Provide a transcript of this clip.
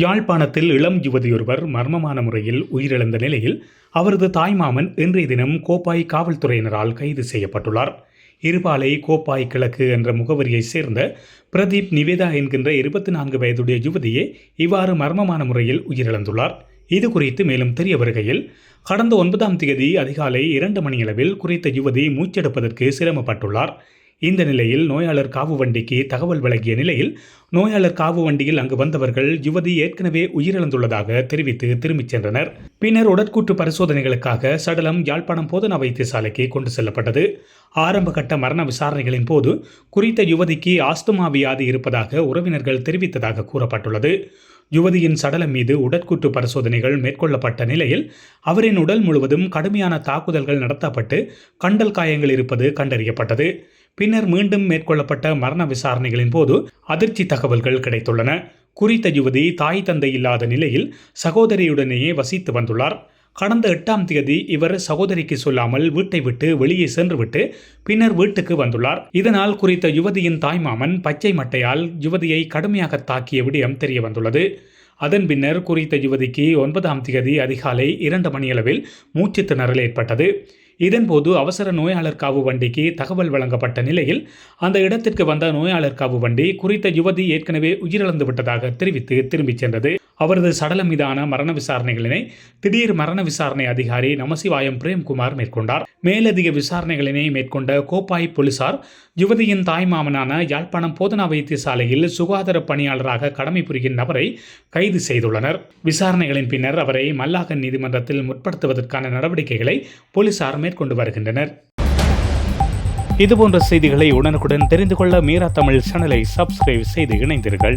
யாழ்ப்பாணத்தில் இளம் யுவதியொருவர் மர்மமான முறையில் உயிரிழந்த நிலையில் அவரது தாய்மாமன் இன்றைய தினம் கோப்பாய் காவல்துறையினரால் கைது செய்யப்பட்டுள்ளார். இருபாலை கோப்பாய் கிழக்கு என்ற முகவரியைச் சேர்ந்த பிரதீப் நிவேதா என்கின்ற இருபத்தி நான்கு வயதுடைய யுவதியே இவ்வாறு மர்மமான முறையில் உயிரிழந்துள்ளார். இது குறித்து மேலும் தெரிய வருகையில் கடந்த ஒன்பதாம் தேதி அதிகாலை இரண்டு மணியளவில் குறித்த யுவதி மூச்செடுப்பதற்கு சிரமப்பட்டுள்ளார். இந்த நிலையில் நோயாளர் காவு வண்டிக்கு தகவல் வழங்கிய நிலையில் நோயாளர் காவு வண்டியில் அங்கு வந்தவர்கள் யுவதி ஏற்கனவே உயிரிழந்துள்ளதாக தெரிவித்து திரும்பிச் சென்றனர். பின்னர் உடற்கூற்று பரிசோதனைகளுக்காக சடலம் யாழ்ப்பாணம் போதனா வைத்தியசாலைக்கு கொண்டு செல்லப்பட்டது. ஆரம்ப கட்ட மரண விசாரணைகளின் போது குறித்த யுவதிக்கு ஆஸ்துமா வியாதி இருப்பதாக உறவினர்கள் தெரிவித்ததாக கூறப்பட்டுள்ளது. யுவதியின் சடலம் மீது உடற்கூற்று பரிசோதனைகள் மேற்கொள்ளப்பட்ட நிலையில் அவரின் உடல் முழுவதும் கடுமையான தாக்குதல்கள் நடத்தப்பட்டு கண்டல் காயங்கள் இருப்பது கண்டறியப்பட்டது. பின்னர் மீண்டும் மேற்கொள்ளப்பட்ட மரண விசாரணைகளின் போது அதிர்ச்சி தகவல்கள் கிடைத்துள்ளன. குறித்த யுவதி தாய் தந்தை இல்லாத நிலையில் சகோதரியுடனேயே வசித்து வந்துள்ளார். கடந்த எட்டாம் தேதி இவர் சகோதரிக்கு சொல்லாமல் வீட்டை விட்டு வெளியே சென்றுவிட்டு பின்னர் வீட்டுக்கு வந்துள்ளார். இதனால் குறித்த யுவதியின் தாய்மாமன் பச்சை மட்டையால் யுவதியை கடுமையாக தாக்கிய விடயம் தெரிய வந்துள்ளது. அதன் பின்னர் குறித்த யுவதிக்கு ஒன்பதாம் தேதி அதிகாலை இரண்டு மணியளவில் மூச்சு திணறல் ஏற்பட்டது. இதன்போது அவசர நோயாளர் காவு வண்டிக்கு தகவல் வழங்கப்பட்ட நிலையில் அந்த இடத்திற்கு வந்த நோயாளர் காவு வண்டி குறித்த யுவதி ஏற்கனவே உயிரிழந்து விட்டதாக தெரிவித்து திரும்பிச் சென்றது. அவரது சடலம் மீதான மரண விசாரணைகளினை திடீர் மரண விசாரணை அதிகாரி நமசிவாயம் பிரேம்குமார் மேற்கொண்டார். மேலதிக விசாரணைகளினை மேற்கொண்ட கோப்பாய் போலீசார் யுவதியின் தாய்மாமனான யாழ்ப்பாணம் போதனா வைத்தியசாலையில் சுகாதார பணியாளராக கடமை புரியும் நபரை கைது செய்துள்ளனர். விசாரணைகளின் பின்னர் அவரை மல்லாகன் நீதிமன்றத்தில் முற்படுத்துவதற்கான நடவடிக்கைகளை போலீசார் மேற்கொண்டு வருகின்றனர். இதுபோன்ற செய்திகளை உடனுக்குடன் தெரிந்து கொள்ள மீரா தமிழ் சேனலை சப்ஸ்கிரைப் செய்து இணைந்தீர்கள்